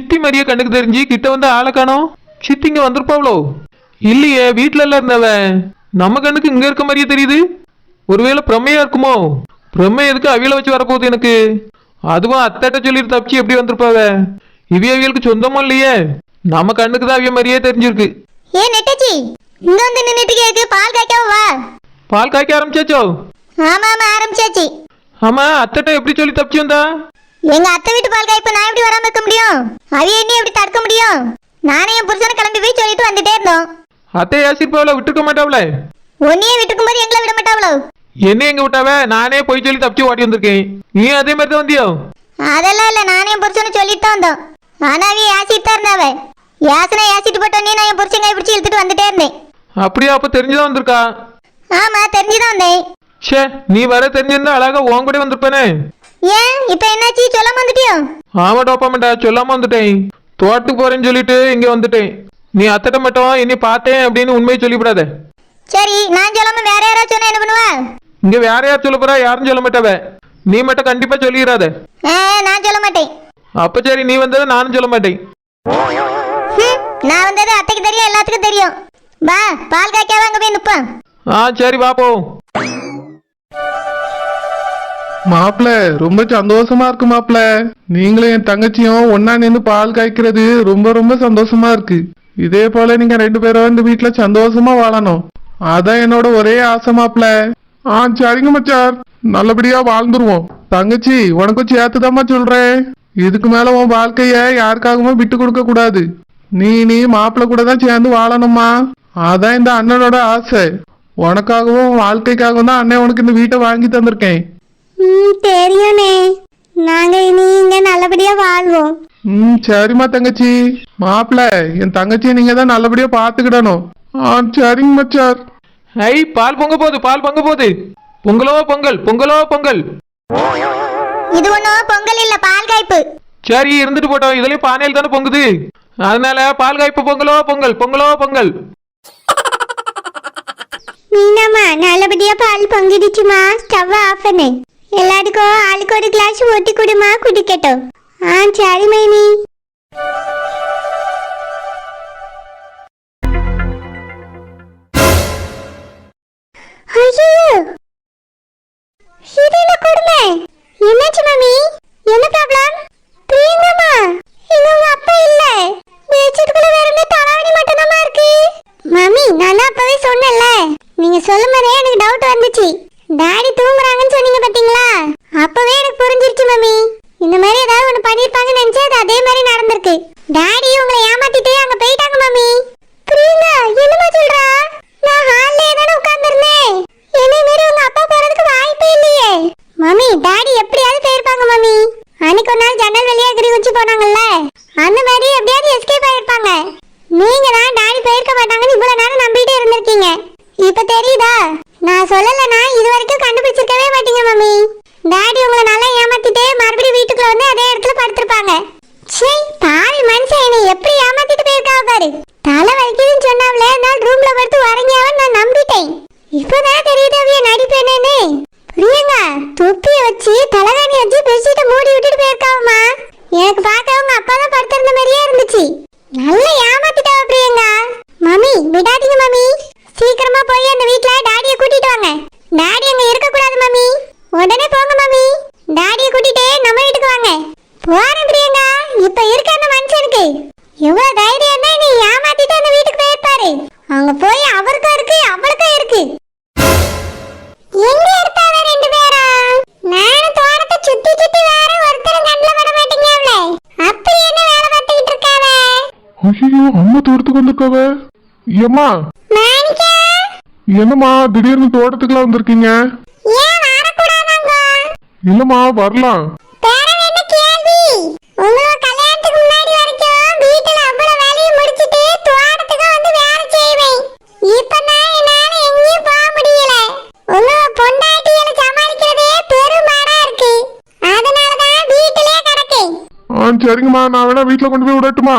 கண்ணுக்கு தெரிஞ்சு கிட்ட வந்து ஆளை காணோம். சித்தி இங்க வந்திருப்பாவளோ? இல்லையே வீட்ல எல்லாம் இருந்தவ நம்ம கண்ணுக்கு இங்க இருக்க மாதிரியே தெரியுது. ஒருவேளை பிரமையா இருக்குமோ? பிரமை எதுக்கு அவியல வச்சு வரப்போகுது எனக்கு? அதுவும் அத்தைட்ட சொல்லிட்டு தப்பிச்சு எப்படி வந்திருப்பாவ? இவிய அவியலுக்கு சொந்தமும் இல்லையே? நம்ம கண்ணுக்கு தான் அவிய மாதிரியே தெரிஞ்சிருக்கு. ஏ நெட்டச்சி இங்க வந்து நின்னுட்டு கேக்கு பால் காய்க்காம வா. பால் காய்க்க ஆரம்பிச்சாச்சோ? ஆமா ஆமா ஆரம்பிச்சாச்சு. ஆமா அத்தைட்ட எப்படி சொல்லி தப்பிச்சு வந்தா? எங்க அத்தை வீட்டு பால் காய்ப்பு நான் எப்படி வராம இருக்க முடியும்? அவிய என்ன எப்படி தடுக்க முடியும்? நானே என் புருஷனை கிளம்பி போய் சொல்லிட்டு வந்துட்டே இருந்தோம். அத்தை ஏசிருப்பாவள விட்டுருக்க மாட்டாவளே? உன்னையே விட்டுக்கும் போது எங்களை விட மாட்டாவளோ? என்ன எங்க விட்டாவ? நானே போய் சொல்லி தப்பிச்சு ஓடி வந்திருக்கேன். நீ அதே மாதிரி தான் வந்தியோ? அதெல்லாம் இல்ல நானே என் புருஷனை சொல்லிட்டு தான் வந்தோம். ஆனா அவிய ஏசிட்டு தான் இருந்தாவ. யாசனை ஏசிட்டு போட்டோன்னே நான் என் புருஷன் பிடிச்சி இழுத்துட்டு வந்துட்டே இருந்தேன். அப்படியா அப்ப தெரிஞ்சுதான் வந்திருக்கா? ஆமா தெரிஞ்சுதான் வந்தேன். ஷே நீ வர தெரிஞ்சிருந்தா அழகா உன் கூட வந்திருப்பேனே. ஏன்? இப்ப என்னாச்சு? சொல்லாம வந்துட்டியோ? ஆமா டோப்பாமண்டா சொல்லாம வந்துட்டேன். தோட்டத்துக்கு போறேன்னு சொல்லிட்டு இங்க வந்துட்டேன். நீ அத்தட்ட மட்டும் என்னை பார்த்தேன் அப்படின்னு உண்மையை சொல்லிவிடாத. சரி நான் சொல்லாம வேற யாராவது சொன்னா என்ன பண்ணுவா? இங்க வேற யார் சொல்ல போறா? யாரும் சொல்ல மாட்டாவ. நீ மட்டும் கண்டிப்பா சொல்லிடாத. நான் சொல்ல மாட்டேன். அப்ப சரி நீ வந்ததை நானும் சொல்ல மாட்டேன். நான் வந்தது அத்தைக்கு தெரியும் எல்லாத்துக்கும் தெரியும். வா பால் காய்க்காத அங்க போய் நிப்போம். ஆ சரி வா போ. மாப்பிள ரொம்ப சந்தோஷமா இருக்கு மாப்பிள. நீங்களும் என் தங்கச்சியும் ஒன்னா நின்று பால் காய்க்கிறது ரொம்ப ரொம்ப சந்தோஷமா இருக்கு. இதே போல நீங்க ரெண்டு பேரும் இந்த வீட்டுல சந்தோஷமா வாழணும். அதான் என்னோட ஒரே ஆசை மாப்பிள. ஆ சரிங்க மச்சார் நல்லபடியா வாழ்ந்துருவோம். தங்கச்சி உனக்கும் சேர்த்துதாம்மா சொல்றேன். இதுக்கு மேல உன் வாழ்க்கைய யாருக்காகவும் விட்டு கொடுக்க கூடாது. நீ நீ மாப்பிள்ள கூட தான் சேர்ந்து வாழணுமா அதான் இந்த அண்ணனோட ஆசை. உனக்காகவும் வாழ்க்கைக்காகவும் தான் அண்ணன் உனக்கு இந்த வீட்டை வாங்கி தந்திருக்கேன். ம் தெரியும்ண்ணே நாங்க இனி இங்க நல்லபடியா வாழ்வோம். ம் சரிம்மா தங்கச்சி. மாப்பிள என் தங்கச்சியை நீங்க தான் நல்லபடியா பாத்துக்கிடணும் ஆ சரிங்க மச்சார் ஐ பால் பொங்க போகுது பால் பொங்க போகுது. பொங்கலோ பொங்கல் பொங்கலோ பொங்கல். இது ஒண்ணும் பொங்கல் இல்ல பால் காய்ப்பு. சரி இருந்துட்டு போட்டோம். இதுலயும் பானையில் தானே பொங்குது. அதனால பால் காய்ப்பு பொங்கலோ பொங்கல் பொங்கலோ பொங்கல். மீனாமா நல்லபடியா பால் பொங்கிடுச்சுமா? ஸ்டவ் ஆஃப் பண்ணு. எல்லாத்துக்கும் ஆளுக்கு ஒரு கிளாஸ் ஊத்தி குடுமா குடிக்கட்டும் ஆ சரி மைனி ஐயோ இது என்ன கொடுமை என்னாச்சு மாமி என்ன ப்ராப்ளம் பிரியங்கம்மா இங்க உங்க அப்பா இல்ல பெட்ஷீட்டுக்குள்ள வேற என்ன தலாவணி மட்டும்தாம்மா இருக்கு மாமி நான் தான் அப்பவே சொன்னேன்ல நீங்க சொல்லும் போதே எனக்கு டவுட் வந்துச்சு டாடி தூங்குறாங்கன்னு சொன்னீங்க பாத்தீங்களா அப்பவே எனக்கு புரிஞ்சிருச்சு மாமி இந்த மாதிரி ஏதாவது ஒண்ணு பண்ணிருப்பாங்கன்னு நினைச்சு அது அதே மாதிரி நடந்திருக்கு டாடி உங்களை ஏமாத்திட்டு அங்க போயிட்டாங்க மாமி பிரியங்கா என்னமா சொல்றா நான் ஹால்லே தானே உட்கார்ந்திருந்தேன் என்னை மீறி உங்க அப்பா போறதுக்கு வாய்ப்பே இல்லையே மம்மி டாடி எப்படியாவது போயிருப்பாங்க மம்மி அன்னைக்கு ஒரு நாள் ஜன்னல் வழியா எகிரி குச்சி போனாங்கல்ல அந்த மாதிரி எப்படியாவது எஸ்கேப் ஆயிருப்பாங்க நீங்க தான் டாடி போயிருக்க மாட்டாங்கன்னு இவ்வளவு நேரம் நம்பிட்டே இருந்திருக்கீங்க இப்ப தெரியுதா நான் சொல்லலைன்னா இது வரைக்கும் கண்டுபிடிச்சிருக்கவே மாட்டீங்க மம்மி. டாடி உங்களை நல்லா ஏமாத்திட்டு மறுபடியும் வீட்டுக்குள்ள வந்து அதே இடத்துல படுத்திருப்பாங்க சே பாவி மனுஷன் என்னை எப்படி ஏமாத்திட்டு போயிருக்காவ பாரு தலை வலிக்குதுன்னு சொன்னாவல நான் ரூம்ல படுத்து உறங்கியாவன் நான் நம்பிட்டேன் இப்பதான் தெரியுது அவிய நடிப்பு என்னன்னு பிரியங்கா தொப்பிய வச்சு தலகாணி வச்சு பெட்ஷீட்டை மூடி விட்டுட்டு போயிருக்காவமா எனக்கு பார்க்க அவங்க அப்பா தான் படுத்திருந்த மாதிரியே இருந்துச்சு நல்லா ஏமாத்திட்டாவ பிரியங்கா மம்மி விடாதீங்க மம்மி சீக்கிரமா போய் அந்த வீட்ல டாடிய கூட்டிட்டு வாங்க டாடி அங்க இருக்க கூடாது மம்மி உடனே போங்க மம்மி டாடிய கூட்டிட்டு நம்ம வீட்டுக்கு வாங்க போறேன் பிரியங்கா இப்ப இருக்க அந்த மனுஷனுக்கு எவ்வளவு தைரியம் தான் நீ ஏமாத்திட்டு அந்த வீட்டுக்கு போயிருப்பாரு அங்க போய் அவருக்கும் இருக்கு அவளுக்கும் இருக்கு எங்க இருப்பாவ ரெண்டு பேரும் நானும் தோட்டத்தை சுத்தி சுத்தி வேற ஒருத்தரும் கண்ணுல பட மாட்டேங்க அப்படி என்ன வேலை பார்த்துக்கிட்டு இருக்காவ ஐயோ அம்மா தோட்டத்துக்கு வந்திருக்காவ ஏம்மா மாணிக்கா என்னம்மா திடீர்னு தோட்டத்துக்குலாம் வந்திருக்கீங்க ஏன் வரக்கூடாதாங்க இல்லம்மா வரலாம் வேற என்ன கேள்வி உங்களோட கல்யாணத்துக்கு முன்னாடி வரைக்கும் வீட்டுல அவ்வளவு வேலையை முடிச்சிட்டு தோட்டத்துக்கு வந்து வேலை செய்வேன் இப்ப நான் என்னால எங்கேயும் போக முடியல. உங்களோட பொண்டாட்டிகளை சமாளிக்கிறதே பெருமாடா இருக்கு. அதனாலதான் வீட்டிலே கிடக்கேன். ஆ சரிங்கம்மா. நான் வேணா வீட்டில் கொண்டு போய் விடட்டுமா?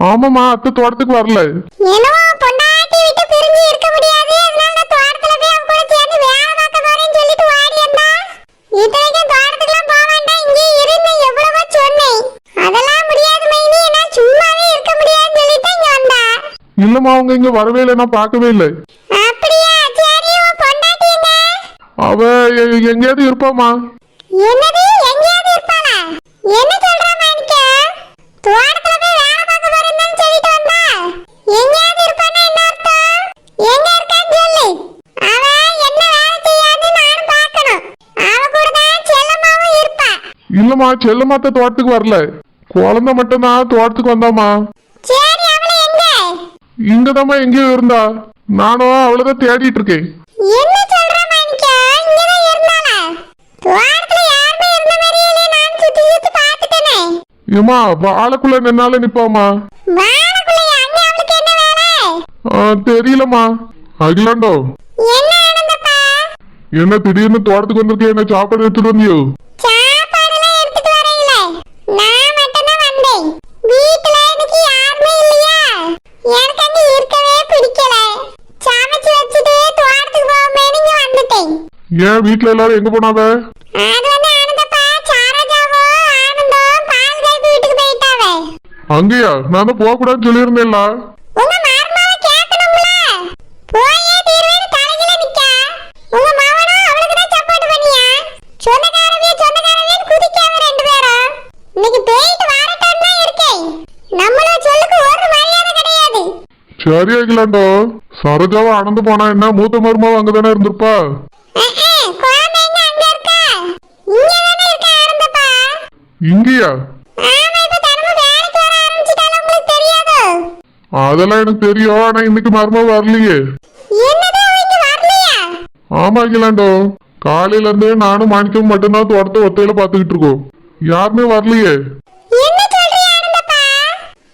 ஆமாம்மா அத்தை தோட்டத்துக்கு வரல. இல்லம்மா அவங்க இங்க வரவே இல்லை. நான் பார்க்கவே இல்லை. அப்படியா? சரி உன் பொண்டாட்டி எங்க அவ எங்கேயாவது இருப்பாமா என்னது? எங்கேயாவது இருப்பாளா? என்ன சொல்ற மாணிக்க தோட்டத்துல போய் வேலை பார்க்க போறேன்னு சொல்லிட்டு வந்தா எங்கேயாவது இருப்பானா என்ன அர்த்தம் எங்க இருக்கான்னு சொல்லு அவ என்ன வேலை செய்யான்னு நானும் பார்க்கணும் அவ கூட தான் செல்லம்மாவும் இருப்பா இல்லம்மா செல்லுமாத்த தோட்டத்துக்கு வரல. குழந்தை மட்டும்தான் தோட்டத்துக்கு வந்தாமா இங்கதாம்மா எங்கேயோ இருந்தா. நானும் அவளதான் தேடிட்டு இருக்கேன். ஏமா வாழைக்குள்ள நின்னால நிப்பாமா தெரியலம்மா. அகிலாண்டோ. என்ன திடீர்னு தோட்டத்துக்கு வந்திருக்கே என்ன சாப்பாடு எடுத்துட்டு வந்தியோ சாப்பாடுலாம் எடுத்துட்டு வரீங்களே நான் மட்டும்தான் வந்தேன் வீட்டுல எனக்கு யாருமே இல்லையா எனக்கு அங்க இருக்கவே பிடிக்கல. சமைச்சு வச்சுட்டு தோட்டத்துக்கு போகும்போது இங்க வந்துட்டேன். ஏன் வீட்ல எல்லாரும் எங்க போனாவ அது வந்து ஆனந்தப்பா சாரஜாவும் ஆனந்தம் பால் காய்ப்பு வீட்டுக்கு போயிட்டாவே. அங்கேயா? நான் தான் போக கூடாதுன்னு சொல்லியிருந்தேன்ல. சரி அகிலாண்டோ சரோஜாவும் போனா என்ன மூத்த மருமாவும் அங்கதானே இருந்திருப்பா இங்கயா இங்கேயா அதெல்லாம் எனக்கு தெரியும் ஆனா இன்னைக்கு மருமா வரலையே ஆமா கிலாண்டோ காலையில இருந்தே நானும் மாணிக்கவும் மட்டும்தான் தோட்டத்தை ஒத்தையில பாத்துக்கிட்டு இருக்கோம் யாருமே வரலையே என்ன சொல்றியா ஆனந்தப்பா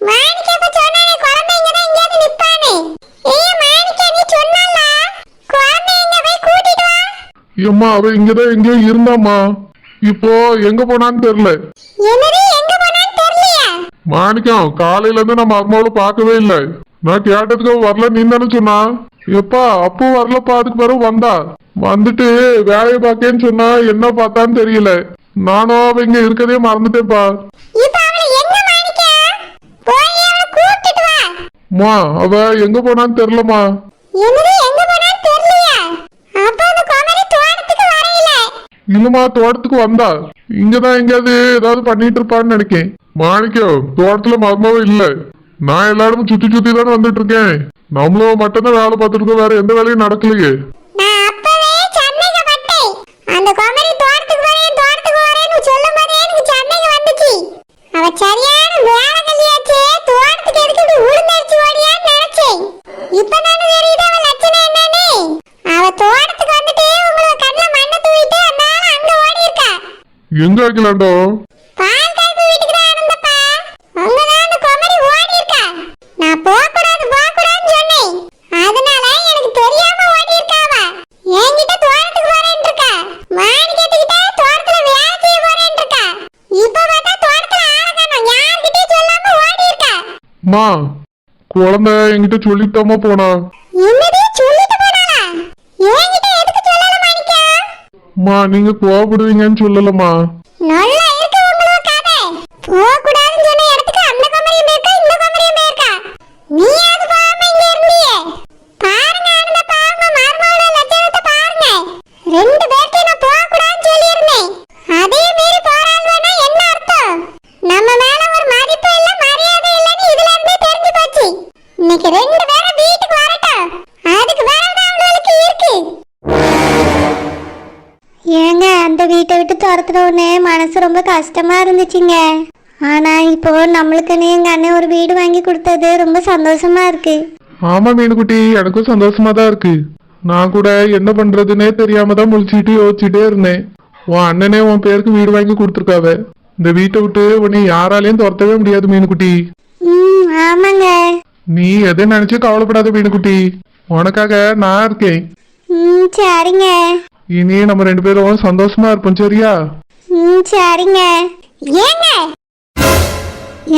மாணிக்க இப்ப சொன்னானே குழந்தை இங்க தான் எங்கேயாவது நிப்பானே ஏய் மாணிக்க நீ சொன்னல குழந்தை இங்க போய் கூட்டிட்டு வா ஏம்மா அவ இங்கதான் எங்கேயோ இருந்தாம்மா. இப்போ எங்க போனான்னு தெரியல. மாணிக்கம் காலையில இருந்து நம்ம அம்மாவை பார்க்கவே இல்லை. நான் கேட்டதுக்கு வரல நீ தானே சொன்னா? எப்பா அப்போ வரலப்பா அதுக்கு பிறகு வந்தா? வந்துட்டு வேலையை பார்க்கேன்னு சொன்னா என்ன பார்த்தான்னு தெரியல. நானும் அவ இங்க இருக்கதே மறந்துட்டேன்ப்பா. அம்மா அவ எங்க போனான்னு தெரியலம்மா என்னது எங்க போனான்னு தெரியலையா அப்ப அந்த குமரி தோட்டத்துக்கு வரையில இல்லம்மா தோட்டத்துக்கு வந்தா? இங்கதான் எங்கேயாவது ஏதாவது பண்ணிட்டு இருப்பான்னு நினைக்கேன். மாணிக்கம் தோட்டத்துல மர்மவும் இல்ல. நான் எல்லாரும் சுத்தி சுத்தி தானே வந்துட்டு இருக்கேன். நம்மளும் மட்டும்தான் வேலை பார்த்துட்டு இருக்கோம். வேற எந்த வேலையும் நடக்கலையே. சரியான வேலை கல்யாச்சே தோட்டத்துக்கு எதுக்கு இப்படி உளுந்தரிச்சு ஓடியான்னு நினைச்சேன். இப்ப தானே தெரியுது அவ இருக்கா. மா குழந்தை என்கிட்ட சொல்லித்தாம்மா போனா என்னது சொல்லிட்டு போனாளா என்கிட்ட எதுக்கு சொல்லல மாணிக்கா மா நீங்க கோவப்படுவீங்கன்னு சொல்லலமா இருக்கு உங்களுக்கு கதை போக கூடாதுன்னு சொன்ன இடத்துக்கு அந்த கமரியும் போயிருக்கா இந்த கமரியும் போயிருக்கா நீ அது போகாம இங்க இருந்தியே பாருங்க ஆனந்த பாருங்க மருமகளோட லட்சணத்தை பாருங்க ரெண்டு பேர்த்தையும் நான் போக கூடாதுன்னு சொல்லியிருந்தேன் அதே மீறி போறாள்னா என்ன அர்த்தம் நம்ம மேல ஒரு மதிப்பு இல்ல மரியாதை இல்லைன்னு இதுல இருந்தே தெரிஞ்சு போச்சு இன்னைக்கு ரெண்டு பேரும் வீட்டுக்கு வரட்டும் அதுக்கு பிறகுதான் அவங்களுக்கு இருக்கு ஏங்க அந்த வீட்டை விட்டு துரத்துன உடனே மனசு ரொம்ப கஷ்டமா இருந்துச்சுங்க. ஆனா இப்போ நம்மளுக்குன்னு எங்க அண்ணன் ஒரு வீடு வாங்கி கொடுத்தது ரொம்ப சந்தோஷமா இருக்கு. ஆமா மீனுக்குட்டி. எனக்கும் சந்தோஷமா தான் இருக்கு. நான் கூட என்ன பண்றதுன்னே தெரியாம தான் முழிச்சிட்டு யோசிச்சுட்டே இருந்தேன். உன் அண்ணனே உன் பேருக்கு வீடு வாங்கி கொடுத்துருக்காவ. இந்த வீட்டை விட்டு உன்னை யாராலையும் துரத்தவே முடியாது மீனுக்குட்டி. ஆமாங்க. நீ எதை நினைச்சு கவலைப்படாத மீனுக்குட்டி. உனக்காக நான் இருக்கேன். சரிங்க. இனி நம்ம ரெண்டு பேரும் சந்தோஷமா இருப்போம் சரியா? ம் சரிங்க. ஏங்க?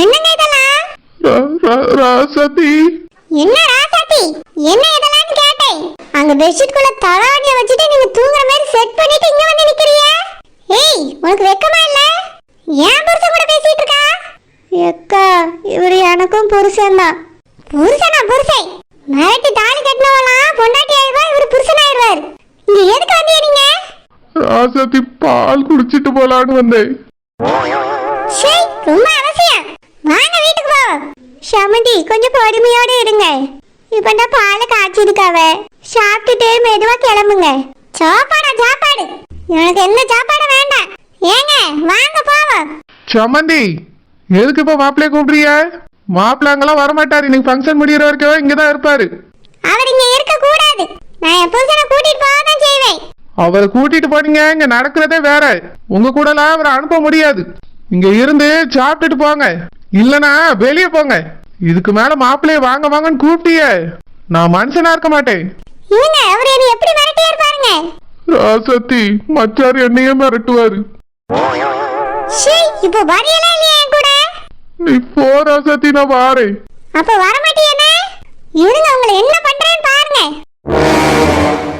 என்னங்க இதெல்லாம்? ரா- ரா- ராசாத்தி. என்ன ராசாத்தி? என்ன இதெல்லாம் கேட்டேன்? அங்க பெட்ஷீட் குள்ள தலாவணிய வச்சுட்டு நீங்க தூங்குற மாதிரி செட் பண்ணிட்டு இங்க வந்து நிக்கிறிய ஏய் உனக்கு வெக்கமா இல்ல? ஏன் புருஷன் கூட பேசிட்டு இருக்கா? எக்கா இவர் எனக்கும் புருஷன்தான் புருஷனா புருஷன்? மிரட்டி தாலி கட்டினவலாம் பொண்டாட்டி ஆயிடுவா இவர் புருஷன் ஆயிடுவார் எதுக்கு வந்தீங்க நீங்க? ராசாத்தி பால் குடிச்சிட்டு போலான்னு வந்தேன். ரொம்ப அவசியம் வாங்க வீட்டுக்கு போவோம். ஷமந்தி கொஞ்சம் பொறுமையோட இருங்க. இப்ப பாலை காய்ச்சிருக்காவ. சாப்பிட்டுட்டு மெதுவா கிளம்புங்க. சாப்பாடா சாப்பாடு. எனக்கு எந்த சாப்பாடு வேண்டாம். ஏங்க வாங்க போவோம். சம்மந்தி எதுக்கு இப்ப மாப்பிள்ளைய கூப்பிடுறிய மாப்பிள்ளை அங்கெல்லாம் வரமாட்டாரு. இன்னைக்கு ஃபங்க்ஷன் முடியிற வரைக்கும் இங்கதான் இருப்பாரு. அவர் இங்க நான் என் புருஷனை கூட்டிட்டு போக தான் செய்வேன். அவரை கூட்டிட்டு போனீங்க இங்க நடக்கிறதே வேற. உங்க கூடலாம் அவரை அனுப்ப முடியாது. இங்க இருந்து சாப்பிட்டுட்டு போங்க. இல்லனா வெளியே போங்க. இதுக்கு மேல மாப்பிள்ளைய வாங்க வாங்கன்னு கூப்பிட்டியே. நான் மனுஷனா இருக்க மாட்டேன். இவங்க அவர் என்னை எப்படி மிரட்டி இருப்பாருங்க ராசத்தி மச்சார் என்னையே மிரட்டுவாரு. இப்போ வரியெல்லாம் இல்லையா என் கூட? நீ போ ராசத்தி நான் வாரேன். அப்ப வர மாட்டியேனே இருங்க Thank you.